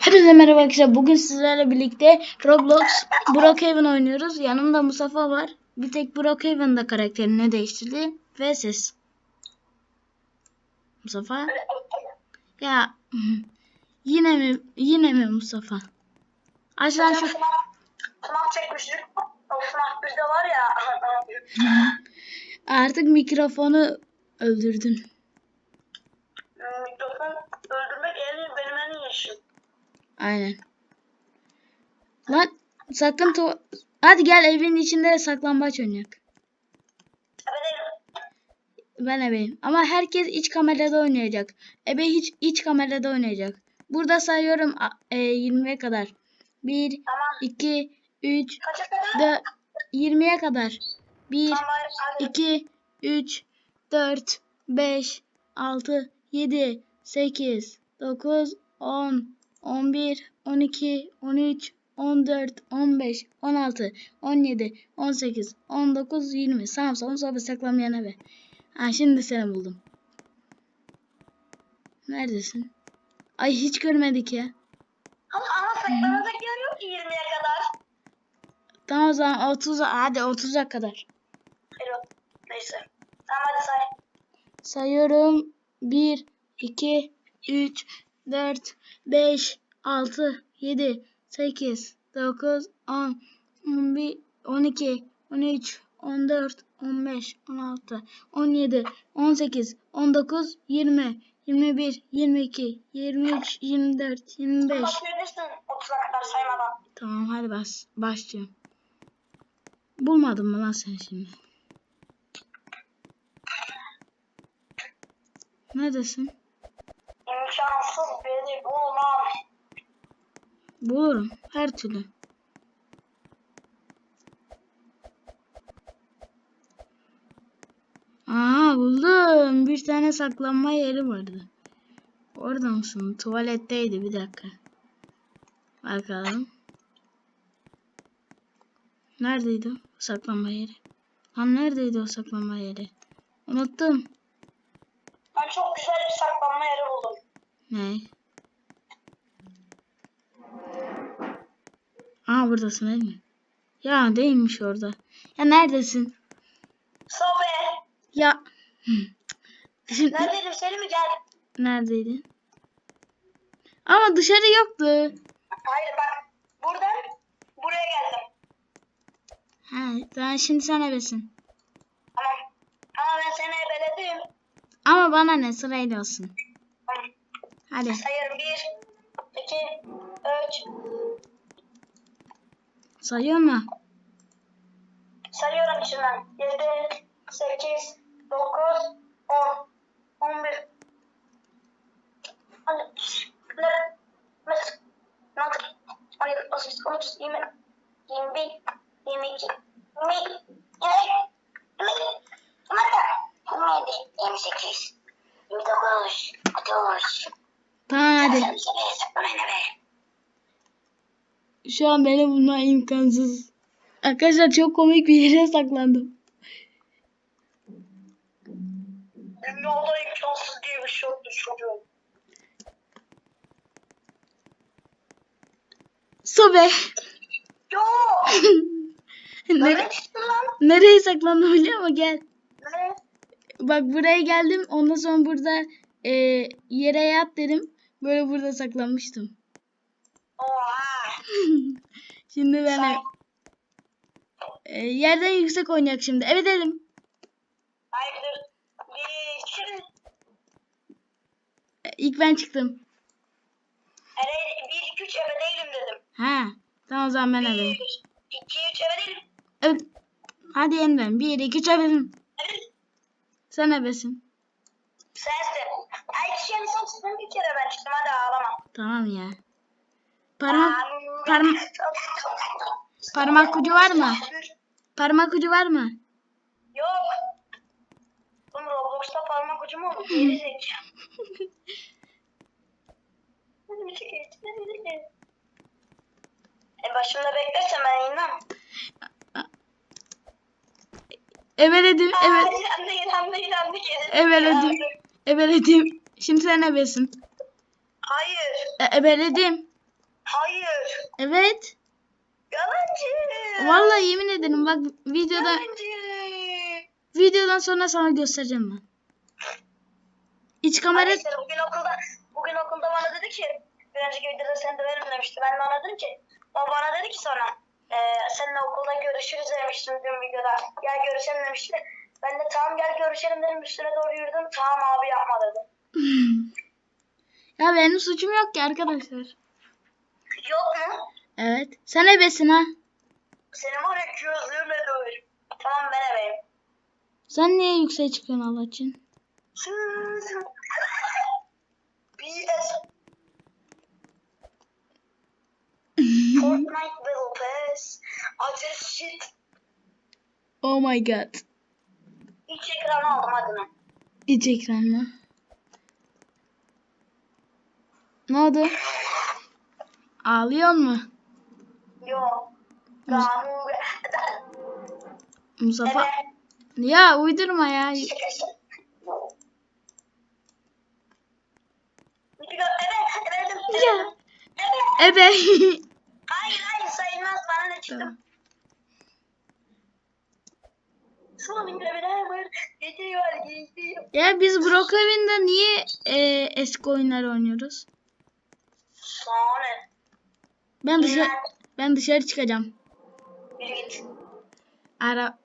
Hepinize merhaba arkadaşlar. Bugün sizlerle birlikte Roblox Brookhaven oynuyoruz. Yanımda Mustafa var. Bir tek Brookhaven da karakterini değiştirdi. Ve ses. Mustafa. Ya yine mi yine mi Mustafa? Lan şu Sınav, sınav çekmiştik. O sınav bizde var ya. artık mikrofonu öldürdün. Mikrofon öldürmek en benim en iyi işim. Aynen. Lan sakın tu Hadi gel evin içinde saklambaç oynayak. Ben ebeyim. Ama herkes iç kamerada oynayacak. Ebe hiç iç kamerada oynayacak. Burada sayıyorum e, 20'ye kadar. 1, tamam. 2, 3, Kaça kadar? 4, 20'ye kadar. 1, Tamam, hadi. 2, 3, 4, 5, 6, 7, 8, 9, 10, 11, 12, 13, 14, 15, 16, 17, 18, 19, 20. Sağım solum sobe saklanmayan eve. Ha şimdi seni buldum. Neredesin? Ay hiç görmedik ya. Ama, ama saklanacak yer yok ki 20'ye kadar. Tamam o zaman 30 hadi 30'a kadar. Evet. Neyse. Tamam hadi say. Sayıyorum. 1, 2, 3, 4, 5, 6, 7, 8, 9, 10, 11, 12, 13, 14, 15, 16, 17, 18, 19, 20, 21, 22, 23, 24, 25. Başlayabilirsin 30'a kadar saymadan. Tamam hadi bas. Başlıyorum. Bulmadın mı lan sen şimdi? Neredesin? İmkansız beni bulmam. Bulurum. Her türlü. Aa buldum. Bir tane saklanma yeri vardı. Orada mısın? Tuvaletteydi bir dakika. Bakalım. Neredeydi o saklanma yeri? Lan neredeydi o saklanma yeri? Unuttum. Ben çok güzel bir saklanma yeri buldum. Ne? Aa buradasın değil mi? Ya değilmiş orada. Ya neredesin? Sobe. Ya. Şimdi Neredeydim seni mi gel? neredeydin? Ama dışarı yoktu. Hayır bak. Buradan buraya geldim. Ha, tamam şimdi sen ebesin. Tamam. Ama ben seni ebeledim. Ama bana ne sırayla olsun. Hadi. Sayıyorum. Bir, iki, üç. Altı, on yedi, on sekiz, on dokuz, yirmi, yirmi bir, yirmi iki, yirmi, yirmi üç, yirmi dört, yirmi yedi, yirmi sekiz, yirmi dokuz, otuz. Tamam hadi. Şu an beni bulma imkansız. Arkadaşlar çok komik bir yere saklandım. Dünyada imkansız diye bir şey yoktur çocuğum. Sobe. Yo! Nere Nereye lan? nereye saklandım biliyor musun? Gel. Ne? Bak buraya geldim. Ondan sonra burada e, yere yat dedim. Böyle burada saklanmıştım. Oha! Şimdi ben e, yerden yüksek oynayak şimdi. Evet dedim. Hayırdır? Bir, E, İlk ben çıktım. Ere, bir, iki, üç eve değilim dedim. Ha. Tamam o zaman ben Bir, alayım. iki, üç eve değilim. Evet. Hadi yeniden. Bir, iki, üç abesim. Evet. Sen abesin. Sensin. Ay kişiye sen çıktın bir kere ben çıktım hadi ağlama. Tamam ya. Parmak Aa, parmak ucu var mı? Parmak ucu var mı? Yok. Oğlum Roblox'ta parmak ucu mu olur? Geri zekalı. E başımda beklersen ben inmem. Eveledim, evet. Yandı, yandı, yandı, Eveledim. zekalı. Ebeledim. Şimdi sen ebesin. Hayır. E, ebeledim. Hayır. Evet. Yalancı. Vallahi yemin ederim bak videoda Yalancı. videodan sonra sana göstereceğim ben. İç kamera Arkadaşlar bugün okulda bugün okulda bana dedi ki bir önceki videoda sen döverim demişti. Ben de ona dedim ki o bana dedi ki sonra e, seninle okulda görüşürüz demiştim dün videoda. Gel görüşelim demişti. Ben de tamam gel görüşelim dedim üstüne doğru yürüdüm. Tamam abi yapma dedi. ya benim suçum yok ki arkadaşlar. Yok mu? Evet. Sen ebesin ha. Senin var ya gözlüğüme döverim. Tamam ben eveyim. Sen niye yükseğe çıkıyorsun Allah için? BS Fortnite Battle Pass. Ateş shit. oh my god. İç ekranı aldım lan. İç ekran mı? Ne oldu? Ağlıyor mu? Yok. Gamu. Mustafa? Evet. Ya uydurma ya. Ya. Ebe. Hayır, hayır sayılmaz. Bana ne çıktı? Tamam. Ya biz Brookhaven'da niye e, eski oyunlar oynuyoruz? Sonra. Ben dışarı ben dışarı çıkacağım. Yürü git. Ara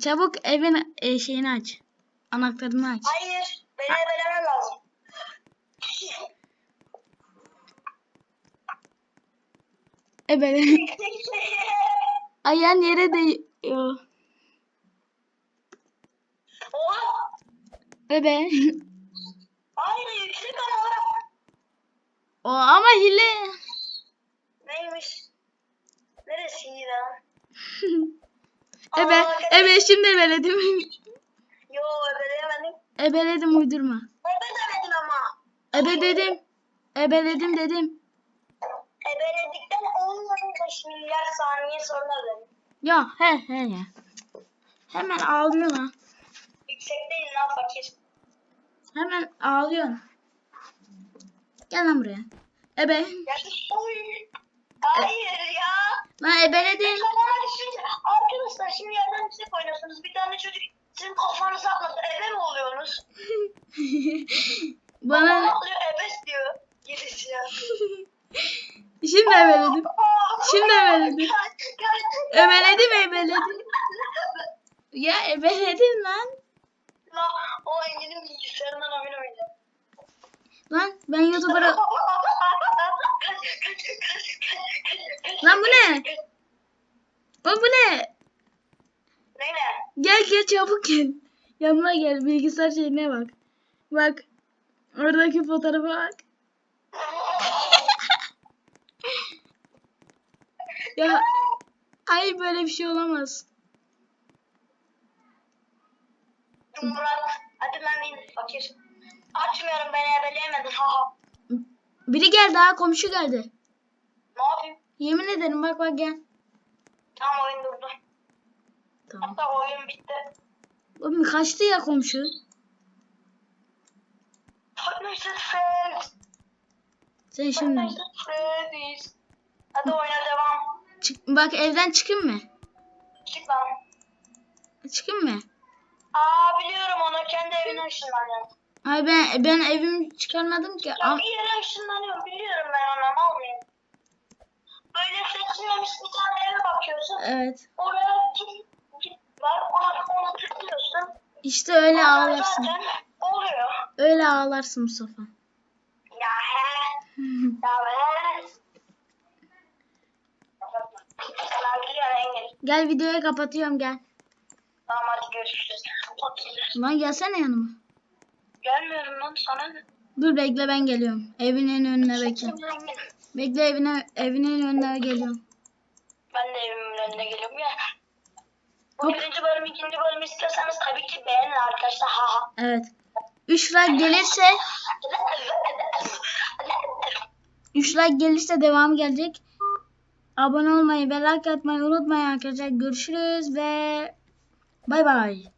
çabuk evin e, şeyini aç. Anahtarını aç. Hayır, beni evlenmen lazım. Ebe. Ayağın yere değiyor. Oha! Ebe. Hayır, yüksek ama. o ama hile. Neymiş? Neresi iyi lan? Ebe. Aa, Ebe şimdi ebeledim. Yo, ebeleyemedim. ebeledim uydurma. Ebelemedin ama. Ebe dedim. Ebeledim dedim. Ebeledikten 15 milyar saniye sonra dedim. Ya he he ya. Hemen ağlıyorsun ha. Yüksekteyim lan fakir. Hemen ağlıyorsun. Gel lan buraya. Ebe. Ya, oy. Hayır ya. Lan ebeledim. Kafana düşünce arkadaşlar şimdi yerden yüksek oynuyorsunuz. Bir tane çocuk sizin kafanıza atladı. Ebe mi oluyorsunuz? Bana Bana oluyor ebes diyor. Gerisi ya. şimdi ebeledim. Şimdi ebeledim. Ebeledim ebeledim. Ya ebeledim lan. Lan o Engin'in bilgisayarından oyun oynuyor. Lan ben YouTuber'a... Lan bu ne? Lan bu ne? Ne ne? Gel gel çabuk gel. Yanıma gel bilgisayar şeyine bak. Bak. Oradaki fotoğrafa bak. Ya ay böyle bir şey olamaz. Murat hadi in fakir. Açmıyorum beni ebeleyemedin ha ha. Biri geldi ha komşu geldi. Ne yapayım? Yemin ederim bak bak gel. Tamam oyun durdu. Tamam. Hatta oyun bitti. Oğlum kaçtı ya komşu. Fortnite friends. Sen şimdi friends. Hadi oyuna devam. çık bak evden çıkın mı? Çık lan. Çıkın mı? Aa biliyorum onu kendi evine ışınlanıyor. Ay ben ben evimi çıkarmadım ki. Ya bir yere ışınlanıyor biliyorum ben onu mal mıyım? Böyle seçilmemiş bir tane eve bakıyorsun. evet. Oraya git, git var ona, ona tıklıyorsun. İşte öyle Ondan ağlarsın. Oluyor. Öyle ağlarsın Mustafa. Ya he. Ya he. Gel videoyu kapatıyorum gel. Tamam hadi görüşürüz. Lan gelsene yanıma. Gelmiyorum lan sana? Dur bekle ben geliyorum. Evinin önüne bekle. Bekle evine evinin önüne geliyorum. Ben de evimin önüne geliyorum ya. Bu Hop. birinci bölüm, ikinci bölüm istiyorsanız tabii ki beğenin arkadaşlar. Ha ha. Evet. 3 like gelirse 3 like gelirse devam gelecek. Abone olmayı ve like atmayı unutmayın arkadaşlar. Görüşürüz ve bay bay.